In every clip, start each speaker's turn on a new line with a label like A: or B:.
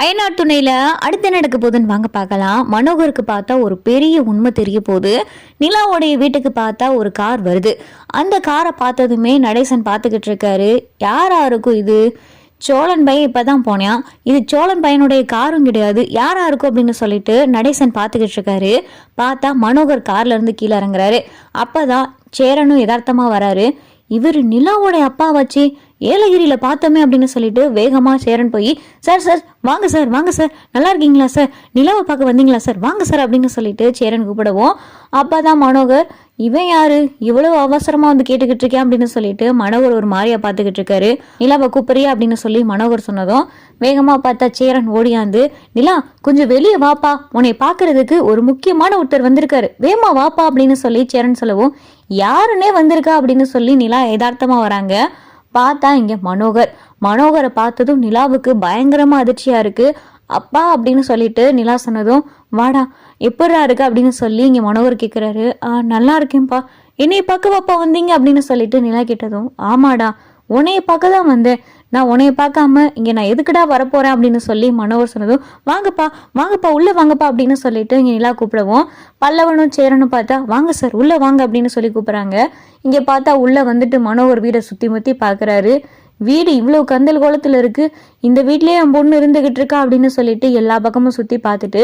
A: அயனார் துணையில் அடுத்து நடக்க போகுதுன்னு வாங்க பார்க்கலாம். மனோகருக்கு பார்த்தா ஒரு பெரிய உண்மை தெரிய போகுது. நிலாவுடைய வீட்டுக்கு பார்த்தா ஒரு கார் வருது. அந்த காரை பார்த்ததுமே நடேசன் பார்த்துக்கிட்டு இருக்காரு. யாரா இருக்கும் இது? சோழன் பையன் இப்பதான் போனான். இது சோழன் பையனுடைய காரும் கிடையாது. யாரா இருக்கும் அப்படின்னு சொல்லிட்டு நடேசன் பார்த்துக்கிட்டு இருக்காரு. பார்த்தா மனோகர் கார்ல இருந்து கீழே இறங்குறாரு. அப்போதான் சேரனும் யதார்த்தமாக வராரு. இவர் நிலாவோட அப்பா வச்சு ஏலகிரியில பார்த்தோமே அப்படின்னு சொல்லிட்டு வேகமா சேரன் போய் சார் சார் வாங்க சார் வாங்க சார். நல்லா இருக்கீங்களா சார்? நிலாவை பார்க்க வந்தீங்களா சார்? வாங்க சார் அப்படின்னு சொல்லிட்டு சேரன் கூப்பிடவும். அப்பதான் மனோகர் இவன் யாரு? இவ்வளவு அவசரமா வந்து கேட்டுக்கிட்டு இருக்கேன் அப்படின்னு சொல்லிட்டு மனோகர் ஒரு மாதிரியா பார்த்துக்கிட்டு இருக்காரு. நிலாவை கூப்பிடுறியா அப்படின்னு சொல்லி மனோகர் சொன்னதும் வேகமா பார்த்தா சேரன் ஓடியாந்து நிலா கொஞ்சம் வெளியே வாப்பா. உன்னை பார்க்கறதுக்கு ஒரு முக்கியமான ஒருத்தர் வந்திருக்காரு. வேமா வாப்பா அப்படின்னு சொல்லி சேரன் சொல்லவும் யாருன்னே வந்திருக்கா? அப்படின்னு சொல்லி நிலா யதார்த்தமா வராங்க. பார்த்தா இங்க மனோகர். மனோகரை பார்த்ததும் நிலாவுக்கு பயங்கரமா அதிர்ச்சியா இருக்கு. அப்பா அப்படின்னு சொல்லிட்டு நிலா சொன்னதும் வாடா எப்படா இருக்கு அப்படின்னு சொல்லி இங்கே மனோகர் கேட்குறாரு "ஆ, நல்லா இருக்கேன்ப்பா. என்னைய பார்க்க வாப்பா வந்தீங்க? அப்படின்னு சொல்லிட்டு நிலா கேட்டதும் ஆமாடா. உன்னைய பார்க்க தான் வந்தேன். நான் உன்னைய பார்க்காம இங்கே நான் எதுக்குடா வரப்போறேன்? அப்படின்னு சொல்லி மனோகர் சொன்னதும் வாங்கப்பா வாங்கப்பா உள்ளே வாங்கப்பா அப்படின்னு சொல்லிட்டு இங்கே நிலா கூப்பிடவும் பல்லவனும் சேரனும் பார்த்தா வாங்க சார் உள்ளே வாங்க அப்படின்னு சொல்லி கூப்பிட்றாங்க. இங்கே பார்த்தா உள்ளே வந்துட்டு மனோகர் வீடை சுற்றி முற்றி பார்க்குறாரு வீடு இவ்வளவு கந்தல் கோலத்துல இருக்கு. இந்த வீட்லயே என் பொண்ணு இருந்துகிட்டு இருக்கா அப்படின்னு சொல்லிட்டு எல்லா பக்கமும் சுத்தி பார்த்துட்டு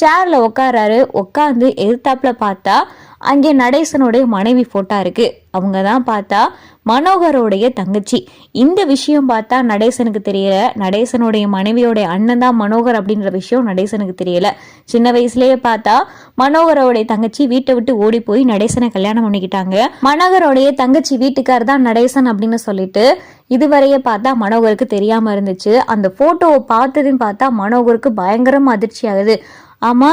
A: சேர்ல உட்காராரு உட்காந்து எதிர்த்தாப்புல பார்த்தா அங்கே நடேசனுடைய மனைவி ஃபோட்டோ இருக்கு. அவங்க தான் பார்த்தா மனோகரோடைய தங்கச்சி. இந்த விஷயம் பார்த்தா நடேசனுக்கு தெரியல. நடேசனுடைய மனைவியோடைய அண்ணன் தான் மனோகர் அப்படின்ற விஷயம் நடேசனுக்கு தெரியல. சின்ன வயசுலயே பார்த்தா மனோகரோடைய தங்கச்சி வீட்டை விட்டு ஓடி போய் நடேசனை கல்யாணம் பண்ணிக்கிட்டாங்க. மனோகரோடைய தங்கச்சி வீட்டுக்கார் தான் நடேசன் அப்படின்னு சொல்லிட்டு இதுவரையே பார்த்தா மனோகருக்கு தெரியாம இருந்துச்சு. அந்த போட்டோவை பார்த்ததும் பார்த்தா மனோகருக்கு பயங்கரமாக அதிர்ச்சி ஆகுது. ஆமா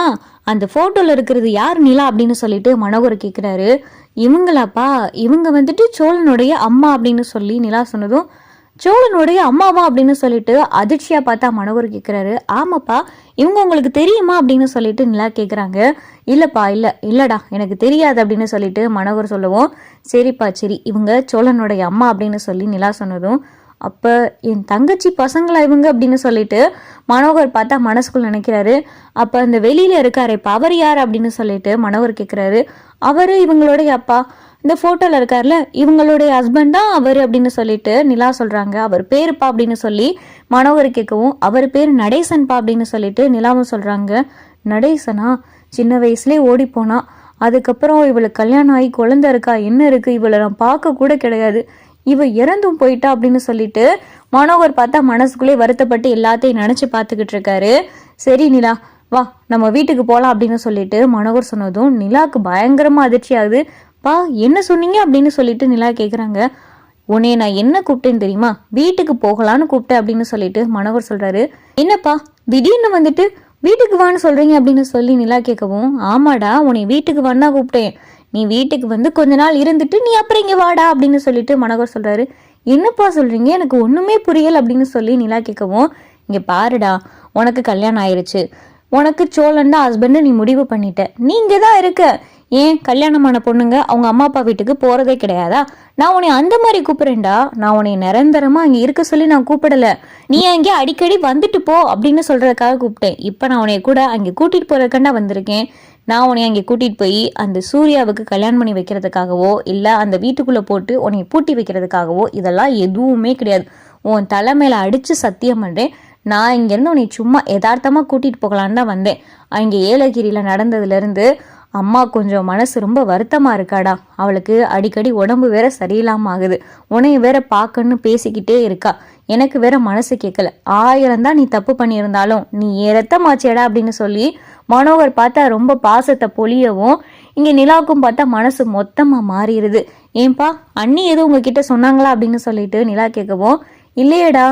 A: அந்த போட்டோல இருக்கிறது யார் நிலா அப்படின்னு சொல்லிட்டு மனோகர் கேட்குறாரு இவங்களாப்பா இவங்க வந்துட்டு சோழனுடைய அம்மா அப்படின்னு சொல்லி நிலா சொன்னதும் சோழனுடைய அம்மாவா அப்படின்னு சொல்லிட்டு அதிர்ச்சியா பார்த்தா மனோகர் கேட்குறாரு ஆமாப்பா இவங்க உங்களுக்கு தெரியுமா அப்படின்னு சொல்லிட்டு நிலா கேட்குறாங்க இல்லைப்பா இல்லை இல்லைடா எனக்கு தெரியாது அப்படின்னு சொல்லிட்டு மனோகர் சொல்லவும். சரிப்பா சரி இவங்க சோழனுடைய அம்மா அப்படின்னு சொல்லி நிலா சொன்னதும் அப்போ என் தங்கச்சி பசங்களா இவங்க அப்படின்னு சொல்லிட்டு மனோகர் பார்த்தா மனசுக்குள்ள நினைக்கிறாரு. அப்போ அந்த வெளியில் இருக்காரே இப்போ அவர் யார் அப்படின்னு சொல்லிட்டு மனோகர் கேட்குறாரு அவர் இவங்களுடைய அப்பா. இந்த ஃபோட்டோவில் இருக்கார்ல இவங்களுடைய ஹஸ்பண்ட் தான் அவர் அப்படின்னு சொல்லிட்டு நிலா சொல்கிறாங்க அவர் பேருப்பா அப்படின்னு சொல்லி மனோகர் கேட்கவும் அவர் பேர் நடேசன்பா அப்படின்னு சொல்லிட்டு நிலாவும் சொல்கிறாங்க நடேசனா? சின்ன வயசுலேயே ஓடி போனா. அதுக்கப்புறம் இவளுக்கு கல்யாணம் ஆகி குழந்த இருக்கா? என்ன இருக்குது இவளை நான் பார்க்க கூட கிடையாது. இவ இறந்தும் போயிட்டா அப்படின்னு சொல்லிட்டு மனோகர் பார்த்தா மனசுக்குள்ளே வருத்தப்பட்டு எல்லாத்தையும் நினச்சி பார்த்துக்கிட்டு இருக்காரு. சரி நிலா வா நம்ம வீட்டுக்கு போகலாம் அப்படின்னு சொல்லிட்டு மனோகர் சொன்னதும் நிலாக்கு பயங்கரமா அதிர்ச்சி ஆகுது. பா என்ன சொன்னீங்க அப்படின்னு சொல்லிட்டு நிலா கேட்குறாங்க உன்னே நான் என்ன கூப்பிட்டேன்னு தெரியுமா? வீட்டுக்கு போகலான்னு கூப்பிட்டேன் அப்படின்னு சொல்லிட்டு மனோகர் சொல்றாரு. என்னப்பா திடீர்னு வந்துட்டு வீட்டுக்கு வான்னு சொல்றீங்க அப்படின்னு சொல்லி நிலா கேட்கவும் ஆமாடா உன்னை வீட்டுக்கு வான்னா கூப்பிட்டேன். நீ வீட்டுக்கு வந்து கொஞ்ச நாள் இருந்துட்டு நீ அப்புறம் இங்கே வாடா அப்படின்னு சொல்லிட்டு மனோகர் சொல்கிறாரு என்னப்பா சொல்கிறீங்க எனக்கு ஒன்றுமே புரியல அப்படின்னு சொல்லி நிலா கேட்கவும் இங்கே பாருடா உனக்கு கல்யாணம் ஆயிடுச்சு உனக்கு சோழன் தான் ஹஸ்பண்டு நீ முடிவு பண்ணிட்ட. நீங்கள் தான் இருக்க. ஏன் கல்யாணமான பொண்ணுங்க அவங்க அம்மா அப்பா வீட்டுக்கு போகிறதே கிடையாதா? நான் உன்னை அந்த மாதிரி கூப்பிட்றேன்டா. நான் உன்னை நிரந்தரமாக அங்கே இருக்க சொல்லி நான் கூப்பிடல. நீ அங்கே அடிக்கடி வந்துட்டு போ அப்படின்னு சொல்கிறதுக்காக கூப்பிட்டேன். இப்போ நான் உன்னை கூட அங்கே கூட்டிகிட்டு போகிறதுக்காண்டா வந்திருக்கேன். நான் உன்னை அங்கே கூட்டிகிட்டு போய் அந்த சூர்யாவுக்கு கல்யாணம் பண்ணி வைக்கிறதுக்காகவோ இல்லை அந்த வீட்டுக்குள்ளே போட்டு உன்னை பூட்டி வைக்கிறதுக்காகவோ இதெல்லாம் எதுவுமே கிடையாது. உன் தலை அடித்து சத்தியம் பண்ணுறேன் நான் இங்கேருந்து உன்னை சும்மா யதார்த்தமாக கூட்டிகிட்டு போகலான்னு தான் வந்தேன். அங்கே ஏலகிரியில் நடந்ததுலேருந்து அம்மா கொஞ்சம் மனசு ரொம்ப வருத்தமா இருக்காடா. அவளுக்கு அடிக்கடி உடம்பு வேற சரியில்லாம ஆகுது. உனைய வேற பார்க்கணும்னு பேசிக்கிட்டே இருக்கா. எனக்கு வேற மனசு கேட்கல ஆயிரம் தான் நீ தப்பு பண்ணியிருந்தாலும் நீ ஏறத்தமாச்சேடா அப்படின்னு சொல்லி மனோகர் பார்த்தா ரொம்ப பாசத்தை பொழியவும் இங்க நிலாவுக்கும் பார்த்தா மனசு மொத்தமா மாறிடுது. ஏன்பா அண்ணி எதுவும் உங்ககிட்ட சொன்னாங்களா அப்படின்னு சொல்லிட்டு நிலா கேட்கவும் இல்லையடா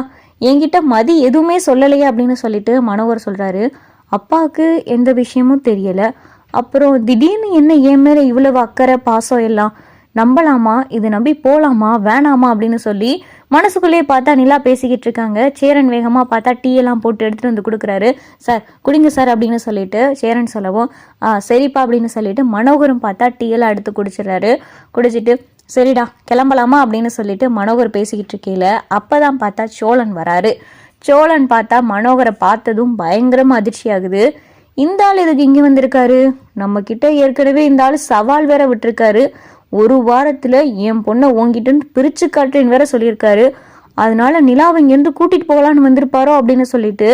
A: என்கிட்ட மதி எதுவுமே சொல்லலையே அப்படின்னு சொல்லிட்டு மனோகர் சொல்றாரு. அப்பாவுக்கு எந்த விஷயமும் தெரியலை. அப்புறம் திடீர்னு என்ன என் மேலே இவ்வளவு அக்கறை பாசம் எல்லாம்? நம்பலாமா? இது நம்பி போகலாமா வேணாமா? அப்படின்னு சொல்லி மனசுக்குள்ளேயே பார்த்தா நிலா பேசிக்கிட்டு இருக்காங்க. சேரன் வேகமாக பார்த்தா டீ எல்லாம் போட்டு எடுத்துட்டு வந்து கொடுக்குறாரு. சார் குடிங்க சார் அப்படின்னு சொல்லிட்டு சேரன் சொல்லவும் "ஆ, சரிப்பா அப்படின்னு சொல்லிட்டு மனோகரும் பார்த்தா டீ எல்லாம் எடுத்து குடிச்சிடுறாரு. குடிச்சிட்டு சரிடா கிளம்பலாமா? அப்படின்னு சொல்லிட்டு மனோகர் பேசிக்கிட்டு இருக்கையில அப்பதான் பார்த்தா சோழன் வராரு. சோழன் பார்த்தா மனோகரை பார்த்ததும் பயங்கரமாக அதிர்ச்சி ஆகுது இந்த ஆள் எதுக்கு இங்கே வந்திருக்காரு? நம்ம கிட்ட ஏற்கனவே இந்த ஆள் சவால் வேற விட்டுருக்காரு. ஒரு வாரத்தில் என் பொண்ணை உங்ககிட்ட பிரிச்சு காட்டுன்னு வேற சொல்லியிருக்காரு. அதனால நிலாவை இங்கேருந்து கூட்டிட்டு போகலான்னு வந்திருப்பாரோ அப்படின்னு சொல்லிட்டு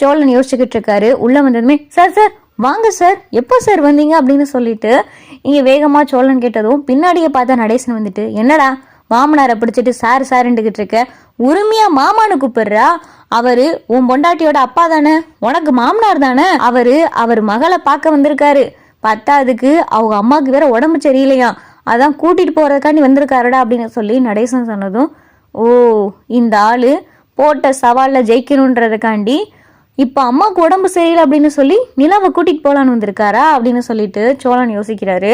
A: சோழன் யோசிச்சுக்கிட்டு இருக்காரு. உள்ள வந்ததுமே சார் சார் வாங்க சார். எப்போ சார் வந்தீங்க? அப்படின்னு சொல்லிட்டு இங்கே வேகமாக சோழன் கேட்டதும் பின்னாடியே பார்த்தா நடேசன் வந்துட்டு என்னடா மாமனாரை பிடிச்சிட்டு சார் சாருண்டுகிட்டு இருக்க. உரிமையா மாமான்னு கூப்பிடுறா? அவரு உன் பொண்டாட்டியோட அப்பா தானே? உனக்கு மாமனார் தானே? அவரு அவர் மகளை பார்க்க வந்திருக்காரு. பத்தாவதுக்கு அவங்க அம்மாவுக்கு வேற உடம்பு சரியில்லையா? அதான் கூட்டிட்டு போறதுக்காண்டி வந்திருக்காருடா அப்படின்னு சொல்லி நடேசன் சொன்னதும் ஓ இந்த ஆளு போட்ட சவாலில் ஜெயிக்கணுன்றதுக்காண்டி இப்போ அம்மாவுக்கு உடம்பு சரியில்லை அப்படின்னு சொல்லி நிலாவை கூட்டிகிட்டு போகலான்னு வந்திருக்காரா? அப்படின்னு சொல்லிட்டு சோழன் யோசிக்கிறாரு.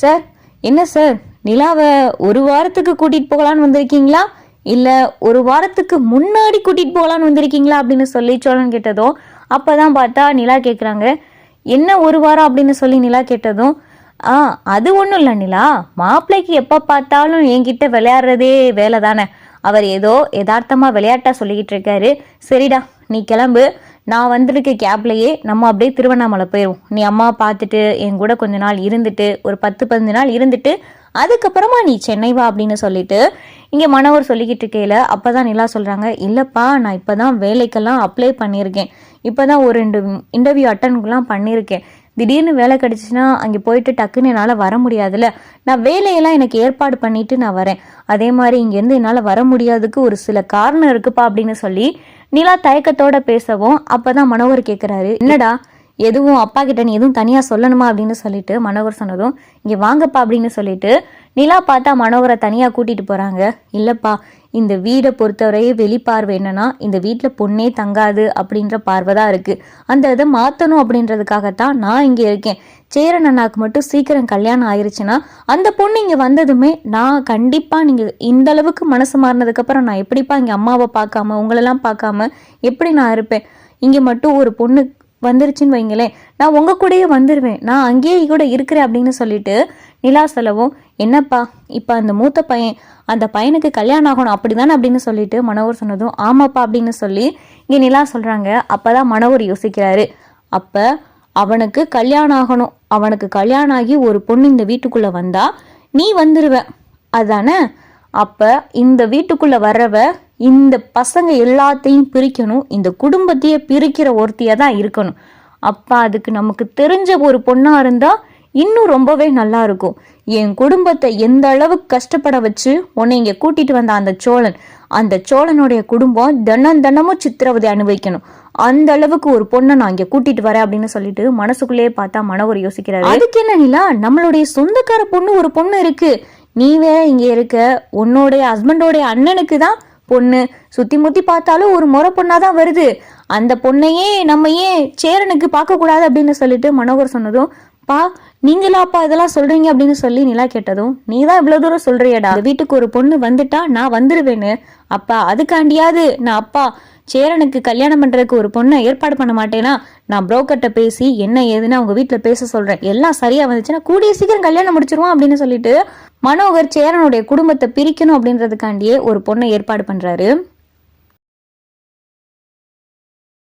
A: சார் என்ன சார்? நிலாவை ஒரு வாரத்துக்கு கூட்டிகிட்டு போகலான்னு வந்திருக்கீங்களா? இல்லை ஒரு வாரத்துக்கு முன்னாடி கூட்டிகிட்டு போகலான்னு வந்திருக்கீங்களா அப்படின்னு சொல்லி சோழன் கேட்டதும் அப்பதான் பார்த்தா நிலா கேட்குறாங்க என்ன ஒரு வாரம் அப்படின்னு சொல்லி நிலா கேட்டதும் ஆ அது ஒன்றும் இல்லை நிலா. மாப்பிள்ளைக்கு எப்போ பார்த்தாலும் என்கிட்ட விளையாடுறதே வேலை தானே அவர் ஏதோ யதார்த்தமாக விளையாட்டாக சொல்லிக்கிட்டு இருக்காரு. சரிடா நீ கிளம்பு. நான் வந்திருக்க கேப்லேயே நம்ம அப்படியே திருவண்ணாமலை போயிடுவோம் நீ அம்மா பார்த்துட்டு என் கூட கொஞ்ச நாள் இருந்துட்டு ஒரு பத்து பதினஞ்சு நாள் இருந்துட்டு அதுக்கப்புறமா நீ சென்னை வா அப்படின்னு சொல்லிட்டு இங்கே மனவர் சொல்லிக்கிட்டு இருக்கையில் அப்போ தான் நிலா சொல்கிறாங்க இல்லைப்பா நான் இப்போ தான் வேலைக்கெல்லாம் அப்ளை பண்ணியிருக்கேன். இப்போ தான் ஒரு ரெண்டு இன்டர்வியூ அட்டன்லாம் பண்ணியிருக்கேன். திடீர்னு வேலை கிடச்சின்னா அங்கே போயிட்டு டக்குன்னு என்னால் வர முடியாதுல்ல நான் வேலையெல்லாம் எனக்கு ஏற்பாடு பண்ணிட்டு நான் வரேன். அதே மாதிரி இங்கேருந்து என்னால் வர முடியாதுக்கு ஒரு சில காரணம் இருக்குப்பா அப்படின்னு சொல்லி நிலா தயக்கத்தோட பேசவும் அப்பதான் மனோகர் கேட்குறாரு என்னடா எதுவும் அப்பா கிட்ட நீ எதுவும் தனியாக சொல்லணுமா அப்படின்னு சொல்லிட்டு மனோகர் சொன்னதும் இங்கே வாங்கப்பா அப்படின்னு சொல்லிட்டு நிலா பார்த்தா மனோகரை தனியாக கூட்டிகிட்டு போகிறாங்க இல்லைப்பா இந்த வீடை பொறுத்தவரையே வெளிப்பார்வை என்னன்னா இந்த வீட்டில் பொண்ணே தங்காது அப்படின்ற பார்வை தான் இருக்குது அந்த இதை மாற்றணும் அப்படின்றதுக்காகத்தான் நான் இங்கே இருக்கேன். சேரன் அண்ணாக்கு மட்டும் சீக்கிரம் கல்யாணம் ஆயிருச்சுன்னா அந்த பொண்ணு இங்கே வந்ததுமே நான் கண்டிப்பாக நீங்கள் இந்த அளவுக்கு மனசு மாறினதுக்கப்புறம் நான் எப்படிப்பா இங்கே அம்மாவை பார்க்காம உங்களெல்லாம் பார்க்காம எப்படி நான் இருப்பேன்? இங்கே மட்டும் ஒரு பொண்ணு வந்துருச்சுன்னு வைங்களேன். நான் உங்கள் கூடயே வந்துடுவேன் நான் அங்கேயே கூட இருக்கிறேன் அப்படின்னு சொல்லிட்டு நிலா சொல்லவும் என்னப்பா இப்போ அந்த மூத்த பையன் அந்த பையனுக்கு கல்யாணம் ஆகணும் அப்படிதானே? அப்படின்னு சொல்லிட்டு மனோவர் சொன்னதும் ஆமாப்பா அப்படின்னு சொல்லி இங்கே நிலா சொல்கிறாங்க அப்போ தான் மனோவர் யோசிக்கிறாரு. அப்போ அவனுக்கு கல்யாணம் ஆகணும். அவனுக்கு கல்யாணம் ஆகி ஒரு பொண்ணு இந்த வீட்டுக்குள்ளே வந்தா நீ வந்துடுவ அதானே? அப்போ இந்த வீட்டுக்குள்ளே வர்றவ இந்த பசங்க எல்லாத்தையும் பிரிக்கணும். இந்த குடும்பத்தையே பிரிக்கிற ஒருத்தியாக தான் இருக்கணும். அப்போ அதுக்கு நமக்கு தெரிஞ்ச ஒரு பொண்ணாக இருந்தால் இன்னும் ரொம்பவே நல்லா இருக்கும். என் குடும்பத்தை எந்த அளவுக்கு கஷ்டப்பட வச்சு உன்னை இங்கே கூட்டிட்டு வந்த அந்த சோழன்? அந்த சோழனுடைய குடும்பம் தினம் தினமும் சித்திரவதை அனுபவிக்கணும். அந்த அளவுக்கு ஒரு பொண்ணை நான் இங்கே கூட்டிட்டு வரேன் அப்படின்னு சொல்லிட்டு மனசுக்குள்ளேயே பார்த்தா மனவர் யோசிக்கிறாரு. அதுக்கு என்ன நிலா? நம்மளுடைய சொந்தக்கார பொண்ணு ஒரு பொண்ணு இருக்கு. நீ வேற இங்கே இருக்க. உன்னோடைய ஹஸ்பண்டோடைய அண்ணனுக்கு தான் பொண்ணு. சுத்தி முத்தி பார்த்தாலும் ஒரு முறை பொண்ணா தான் வருது. அந்த பொண்ணையே நம்ம ஏன் சேரனுக்கு பார்க்க கூடாது அப்படின்னு சொல்லிட்டு மனோகர் சொன்னதும் பா நீங்களாப்பா இதெல்லாம் சொல்றீங்க? அப்படின்னு சொல்லி நிலா கேட்டதும் நீ தான் இவ்வளவு தூரம் சொல்றியடா. வீட்டுக்கு ஒரு பொண்ணு வந்துட்டா நான் வந்துருவேன்னு. அப்பா அதுக்காண்டியாவது நான் அப்பா சேரனுக்கு கல்யாணம் பண்ணுறதுக்கு ஒரு பொண்ணை ஏற்பாடு பண்ண மாட்டேன்னா நான் புரோக்கர்ட்ட பேசி என்ன ஏதுன்னு அவங்க வீட்டில் பேச சொல்கிறேன் எல்லாம் சரியாக வந்துச்சுன்னா கூடிய சீக்கிரம் கல்யாணம் முடிச்சிருவோம் அப்படின்னு சொல்லிட்டு மனோகர் சேரனுடைய குடும்பத்தை பிரிக்கணும் அப்படின்றதுக்காண்டியே ஒரு பொண்ணை ஏற்பாடு பண்ணுறாரு